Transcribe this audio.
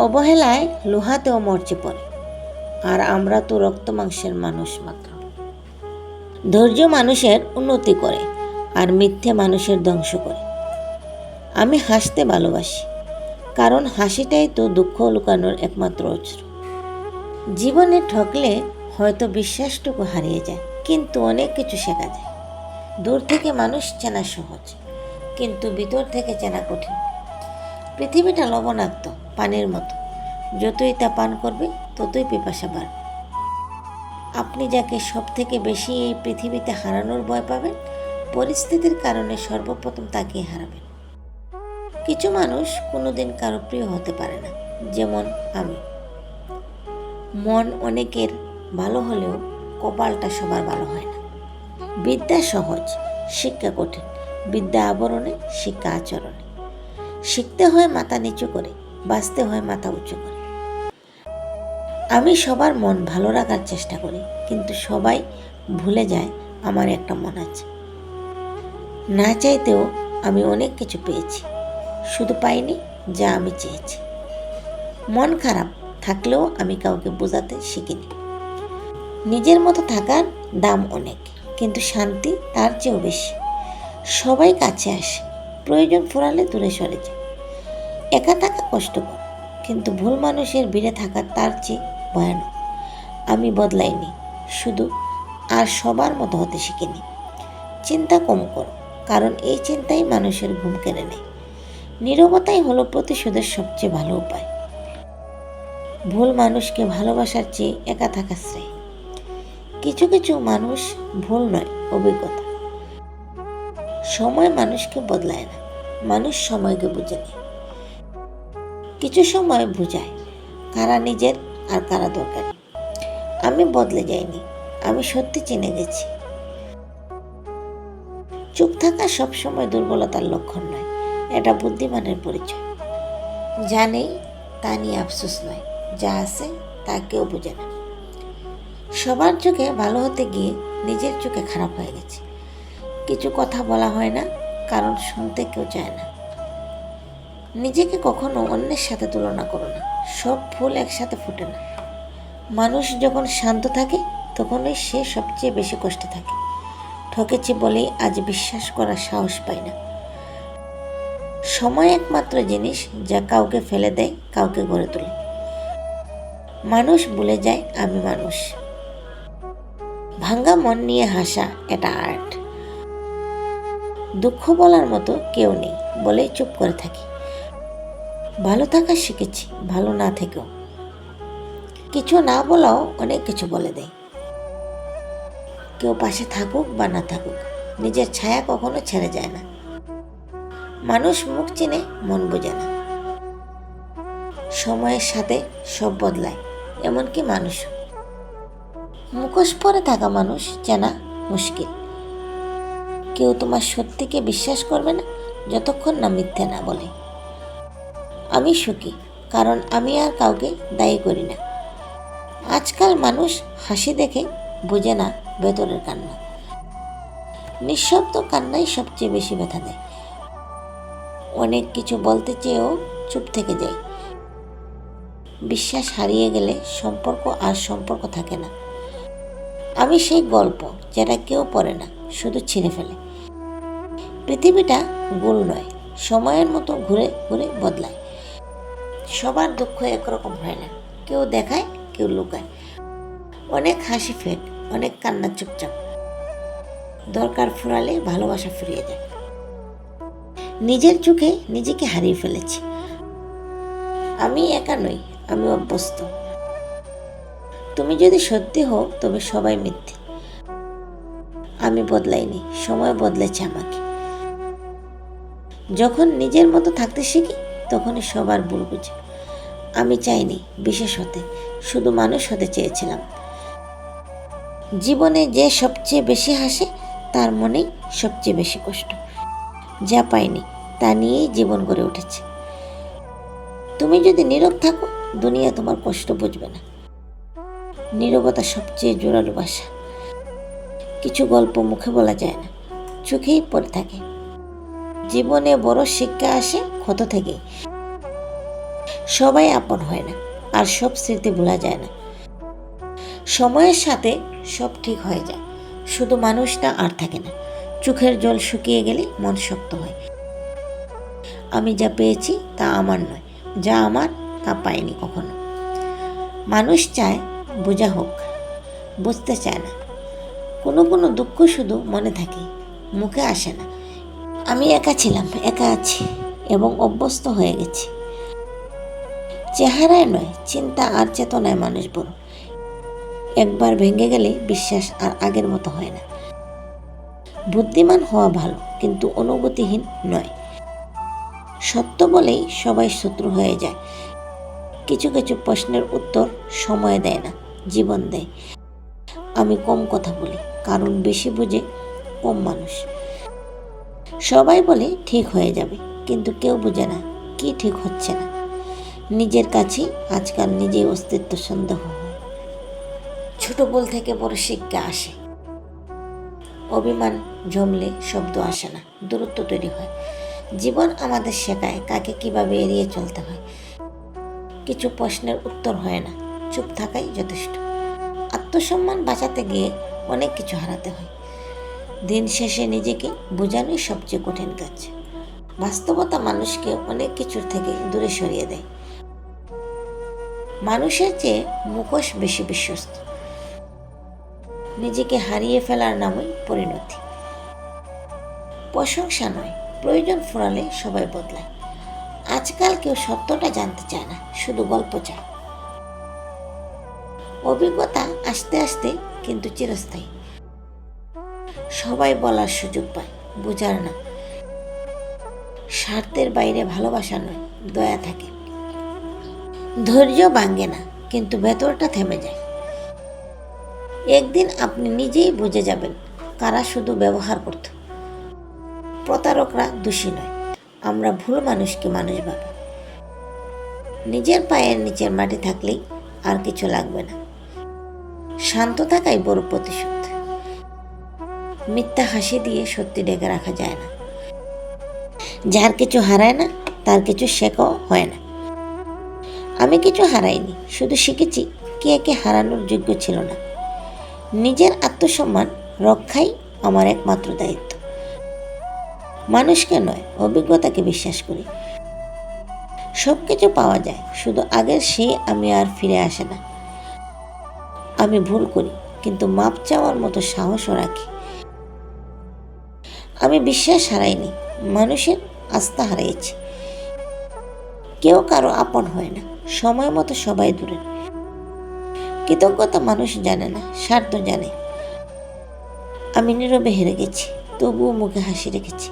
অবহেলায় লোহাতেও মরচে পড়ে। আর আমরা তো রক্ত মাংসের মানুষ মাত্র। ধৈর্য মানুষের উন্নতি করে আর মিথ্যে মানুষের ধ্বংস করে। আমি হাসতে ভালোবাসি, কারণ হাসিটাই তো দুঃখ লুকানোর একমাত্র অস্ত্র জীবনে ঠকলে হয়তো বিশ্বাসটুকু হারিয়ে যায়, কিন্তু অনেক কিছু শেখা যায়। দূর থেকে মানুষ চেনা সহজ, কিন্তু ভিতর থেকে চেনা কঠিন। পৃথিবীটা লবণাক্ত, পানির মতো। যতই তা পান করবে, ততই পিপাসা বাড়বে। আপনি যাকে সব থেকে বেশি এই পৃথিবীতে হারানোর ভয় পাবেন, পরিস্থিতির কারণে সর্বপ্রথম তাকেই হারাবেন। কিছু মানুষ কোনোদিন কারও প্রিয় হতে পারে না, যেমন আমি। মন অনেকের ভালো হলেও কপালটা সবার ভালো হয় না। বিদ্যা সহজ, শিক্ষা কঠিন। বিদ্যা আবরণে, শিক্ষা আচরণে। শিখতে হয় মাথা নিচু করে, বাঁচতে হয় মাথা উঁচু করে। আমি সবার মন ভালো রাখার চেষ্টা করি, কিন্তু সবাই ভুলে যায় আমার একটা মন আছে। না চাইতেও আমি অনেক কিছু পেয়েছি, শুধু পাইনি যা আমি চেয়েছি। মন খারাপ থাকলেও আমি কাউকে বোঝাতে শিখিনি। নিজের মতো থাকার দাম অনেক, কিন্তু শান্তি তার চেয়েও বেশি। সবাই কাছে আসে প্রয়োজন ফুরালে দূরে সরে যায় একা থাকা কষ্টকর, কিন্তু ভুল মানুষের ভিড়ে থাকা তার চেয়ে ভয়ানক। আমি বদলাইনি, শুধু আর সবার মতো হতে শিখিনি। চিন্তা কম করো, কারণ এই চিন্তাই মানুষের ঘুম কেড়ে নেয়। নীরবতাই হলো প্রতিশোধের সবচেয়ে ভালো উপায়। ভুল মানুষকে ভালোবাসার চেয়ে একা থাকা শ্রেয়। কিছু কিছু মানুষ ভুল নয়, অভিজ্ঞতা। সময় মানুষকে বদলায় না। মানুষ সময়কে বুঝে নেয়। কিছু সময় বুঝায়, কারা নিজের আর কারা দরকারি। আমি বদলে যাইনি, আমি সত্যি চিনে গেছি। চুপ থাকা সবসময় দুর্বলতার লক্ষণ নয়, এটা বুদ্ধিমানের পরিচয়। জানেই তা নিয়ে আফসোস নয়, যা আছে, তা কেউ বোঝে না। সবার চোখে ভালো হতে গিয়ে নিজের চোখে খারাপ হয়ে গেছে। কিছু কথা বলা হয় না, কারণ শুনতে কেউ চায় না। নিজেকে কখনো অন্যের সাথে তুলনা করো না, সব ফুল একসাথে ফোটে না। মানুষ যখন শান্ত থাকে, তখনই সে সবচেয়ে বেশি কষ্টে থাকে। ঠকেছি বলেই আজ বিশ্বাস করার সাহস পায় না। সময় একমাত্র জিনিস যা কাউকে ফেলে দেয়, কাউকে গড়ে তোলে। মানুষ ভুলে যায়, আমি মানুষ। ভাঙ্গা মন নিয়ে হাসা, এটা আর্ট দুঃখ বলার মতো কেউ নেই বলেই চুপ করে থাকি। ভালো থাকা শিখেছি, ভালো না থেকেও। কিছু না বলাও অনেক কিছু বলে দেয়। কেউ পাশে থাকুক বা না থাকুক, নিজের ছায়া কখনো ছেড়ে যায় না। মানুষ মুখ চিনে, মন বোঝে না। সময়ের সাথে সব বদলায়, এমনকি মানুষ মুখোশ পরে থাকা মানুষ চেনা মুশকিল। কেউ তোমার সত্যিকে বিশ্বাস করবে না, যতক্ষণ না মিথ্যে না বলে। আমি সুখী, কারণ আমি আর কাউকে দায়ী করি না। আজকাল মানুষ হাসি দেখে বোঝে না ভেতরের কান্না। নিঃশব্দ কান্নাই সবচেয়ে বেশি ব্যথা দেয়। অনেক কিছু বলতে চেয়েও চুপ থেকে যায়। বিশ্বাস হারিয়ে গেলে সম্পর্ক আর সম্পর্ক থাকে না। আমি সেই গল্প যেটা কেউ পড়ে না, শুধু ছিঁড়ে ফেলে। পৃথিবীটা গোল নয়, সময়ের মতো ঘুরে ঘুরে বদলায়। সবার দুঃখ একরকম হয় না, কেউ দেখায়, কেউ লুকায়। অনেক হাসি ফেট অনেক কান্না চুপচাপ। দরকার ফুরালে ভালোবাসা ফিরিয়ে যায়। নিজের চোখে নিজেকে হারিয়ে ফেলেছি। আমি একা নই, আমি অভ্যস্ত। তুমি যদি সত্যি হও, তবে সবাই মিথ্যে। আমি বদলাইনি, সময় বদলেছে আমাকে। যখন নিজের মতো থাকতে শিখি, তখনই সবার ভুল বুঝি। আমি চাইনি বিশেষ হতে, শুধু মানুষ হতে চেয়েছিলাম। জীবনে যে সবচেয়ে বেশি হাসে, তার মনেই সবচেয়ে বেশি কষ্ট। যা পাইনি, তা নিয়েই জীবন গড়ে উঠেছে। তুমি যদি নীরব থাকো, দুনিয়া তোমার কষ্ট বুঝবে না। নীরবতা সবচেয়ে জোরালো ভাষা। কিছু গল্প মুখে বলা যায় না, চোখেই পড়ে থাকে। জীবনে বড় শিক্ষা আসে ক্ষত থেকে সবাই আপন হয় না, আর সব স্মৃতি ভোলা যায় না। সময়ের সাথে সব ঠিক হয়ে যায়, শুধু মানুষটা আর থাকে না, চোখের জল শুকিয়ে গেলে মন শক্ত হয়। আমি যা পেয়েছি তা আমার নয়, যা আমার তা পাইনি কখনো। মানুষ চায় বোঝা হোক, বুঝতে চায় না। কোনো কোনো দুঃখ শুধু মনে থাকে, মুখে আসে না। আমি একা ছিলাম, একা আছি এবং অভ্যস্ত হয়ে গেছি। চেহারায় নয়, চিন্তা আর চেতনায় মানুষ বড়। একবার ভেঙে গেলে বিশ্বাস আর আগের মতো হয় না। বুদ্ধিমান হওয়া ভালো, কিন্তু অনুভূতিহীন নয়। সত্য বলেই সবাই শত্রু হয়ে যায়। কিছু কিছু প্রশ্নের উত্তর সময় দেয় না। জীবন দেয়। আমি কম কথা বলি, কারণ বেশি বুঝে কম মানুষ। সবাই বলে ঠিক হয়ে যাবে, কিন্তু কেউ বুঝে না কি ঠিক হচ্ছে না। নিজের কাছেই আজকাল নিজেই অস্তিত্ব সন্দেহ ছোট বল থেকে বড় শিক্ষা আসে। অভিমান জমলে শব্দ আসে না, দূরত্ব তৈরি হয়। জীবন আমাদের শেখায় কাকে কীভাবে এড়িয়ে চলতে হয়। কিছু প্রশ্নের উত্তর হয় না। চুপ থাকাই যথেষ্ট। আত্মসম্মান বাঁচাতে গিয়ে অনেক কিছু হারাতে হয়। দিন শেষে নিজেকে বোঝানোই সবচেয়ে কঠিন কাজ। বাস্তবতা মানুষকে অনেক কিছুর থেকে দূরে সরিয়ে দেয়। মানুষের চেয়ে মুখোশ বেশি বিশ্বস্ত। নিজেকে হারিয়ে ফেলার নামই পরিণতি। প্রশংসা নয়, প্রয়োজন ফুরালে সবাই বদলায়। আজকাল কেউ সত্যটা জানতে চায় না, শুধু গল্প চায়। অভিজ্ঞতা আস্তে আস্তে কিন্তু চিরস্থায়ী। সবাই বলার সুযোগ পায়, বোঝার না। স্বার্থের বাইরে ভালোবাসা নয়, দয়া থাকে। ধৈর্য ভাঙ্গে না, কিন্তু ভেতরটা থেমে যায়। একদিন আপনি নিজেই বুঝে যাবেন কারা শুধু ব্যবহার করত। প্রতারকরা দোষী নয়, আমরা ভুল মানুষকে মানুষ ভাবি। নিজের পায়ের নিচের মাটি থাকলেই আর কিছু লাগবে না। শান্ত থাকাই বড় প্রতিশোধ। মিথ্যা হাসি দিয়ে সত্যি ডেকে রাখা যায় না। যার কিছু হারায় না, তার কিছু শেখাও হয় না। আমি কিছু হারাইনি, শুধু শিখেছি কে কে হারানোর যোগ্য ছিল না। নিজের আত্মসম্মান রক্ষাই আমার একমাত্র দায়িত্ব। মানুষকে নয়, অভিজ্ঞতাকে বিশ্বাস করি। সব কিছু পাওয়া যায়, শুধু আগের সে আমি আর ফিরে আসে না। আমি ভুল করি, কিন্তু মাপ চাওয়ার মতো সাহসও রাখি। আমি বিশ্বাস হারাইনি, মানুষের আস্থা হারিয়েছি। কেউ কারও আপন হয় না, সময় মতো সবাই দূরে। কৃতজ্ঞতা মানুষ জানে না, স্বার্থ জানে। আমি নীরবে হেরে গেছি, তবুও মুখে হাসি রেখেছি।